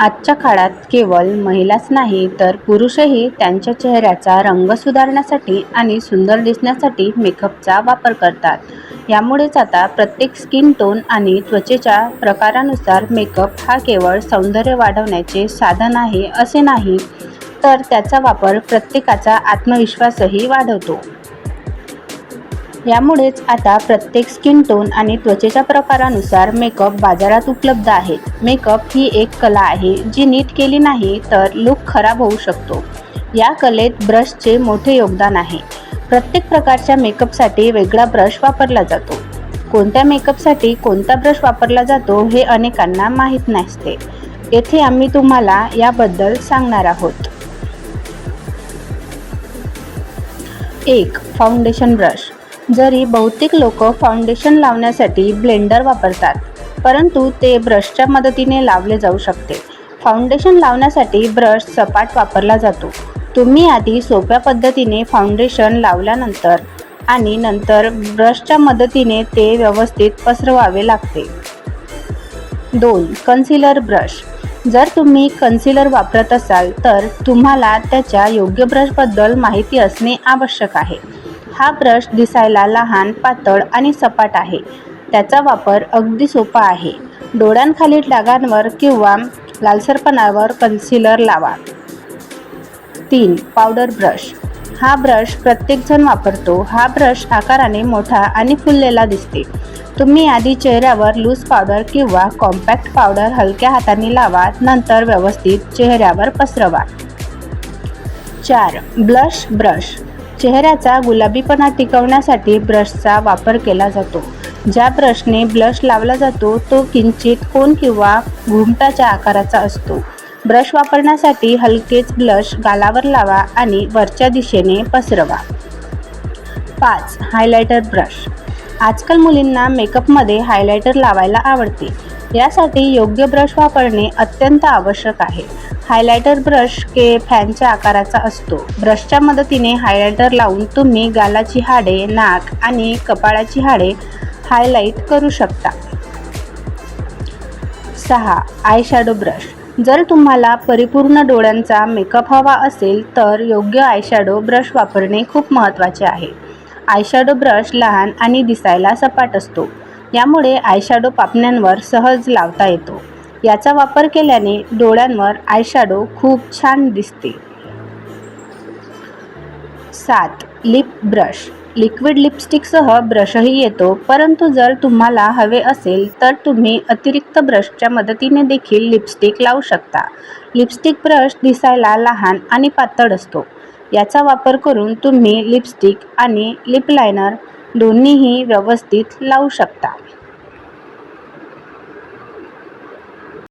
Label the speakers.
Speaker 1: आजच्या काळात केवळ महिलाच नाही तर पुरुषही त्यांच्या चेहऱ्याचा रंग सुधारण्यासाठी आणि सुंदर दिसण्यासाठी मेकअपचा वापर करतात. यामुळेच आता प्रत्येक स्किन टोन आणि त्वचेच्या प्रकारानुसार मेकअप हा केवळ सौंदर्य वाढवण्याचे साधन आहे असे नाही तर त्याचा वापर प्रत्येकाचा आत्मविश्वासही वाढवतो. यामुळेच आता प्रत्येक स्किन टोन आणि त्वचेच्या प्रकारानुसार मेकअप बाजारात उपलब्ध आहेत मेकअप ही एक कला आहे जी नीट केली नाही तर लूक खराब होऊ शकतो. या कलेत ब्रशचे मोठे योगदान आहे. प्रत्येक प्रकारच्या मेकअपसाठी वेगळा ब्रश वापरला जातो. कोणत्या मेकअपसाठी कोणता ब्रश वापरला जातो हे अनेकांना माहीत नसते. येथे आम्ही तुम्हाला याबद्दल सांगणार आहोत. एक फाउंडेशन ब्रश जरी बहुतेक लोक फाउंडेशन लावण्यासाठी ब्लेंडर वापरतात परंतु ते ब्रशच्या मदतीने लावले जाऊ शकते. फाउंडेशन लावण्यासाठी ब्रश सपाट वापरला जातो. तुम्ही आधी सोप्या पद्धतीने फाउंडेशन लावल्यानंतर आणि नंतर ब्रशच्या मदतीने ते व्यवस्थित पसरवावे लागते. दोन कन्सिलर ब्रश जर तुम्ही कन्सिलर वापरत असाल तर तुम्हाला त्याच्या योग्य ब्रशबद्दल माहिती असणे आवश्यक आहे. हा ब्रश दिसायला लहान पातळ आणि सपाट आहे. त्याचा वापर अगदी सोपा आहे. डोळ्यांखालील डागांवर किंवा लालसरपणावर कन्सिलर लावा. तीन पावडर ब्रश हा ब्रश प्रत्येकजण वापरतो. हा ब्रश आकाराने मोठा आणि फुललेला दिसते. तुम्ही आधी चेहऱ्यावर लूज पावडर किंवा कॉम्पॅक्ट पावडर हलक्या हाताने लावा नंतर व्यवस्थित चेहऱ्यावर पसरवा. चार ब्लश ब्रश चेहऱ्याचा गुलाबीपणा टिकवण्यासाठी ब्रशचा वापर केला जातो. ज्या ब्रशने ब्लश लावला जातो तो किंचित कोन किंवा घुमटाच्या आकाराचा असतो. ब्रश वापरण्यासाठी हलकेच ब्लश गालावर लावा आणि वरच्या दिशेने पसरवा. पाच हायलायटर ब्रश. आजकाल मुलींना मेकअपमध्ये हायलायटर लावायला आवडते. यासाठी योग्य ब्रश वापरणे अत्यंत आवश्यक आहे. हायलायटर ब्रश के फॅनच्या आकाराचा असतो. ब्रशच्या मदतीने हायलायटर लावून तुम्ही गालाची हाडे नाक आणि कपाळाची हाडे हायलाईट करू शकता. सहा आयशॅडो ब्रश. जर तुम्हाला परिपूर्ण डोळ्यांचा मेकअप हवा असेल तर योग्य आयशॅडो ब्रश वापरणे खूप महत्त्वाचे आहे. आयशॅडो ब्रश लहान आणि दिसायला सपाट असतो. यामुळे आयशॅडो पापण्यांवर सहज लावता येतो. याचा वापर केल्याने डोळ्यांवर आयशॅडो खूप छान दिसते. सात लिप ब्रश लिक्विड लिपस्टिकसह ब्रशही येतो परंतु जर तुम्हाला हवे असेल तर तुम्ही अतिरिक्त ब्रशच्या मदतीने देखील लिपस्टिक लावू शकता. लिपस्टिक ब्रश दिसायला लहान आणि पातळ असतो. याचा वापर करून तुम्ही लिपस्टिक आणि लिप लायनर दोन्हीही व्यवस्थित लावू शकता.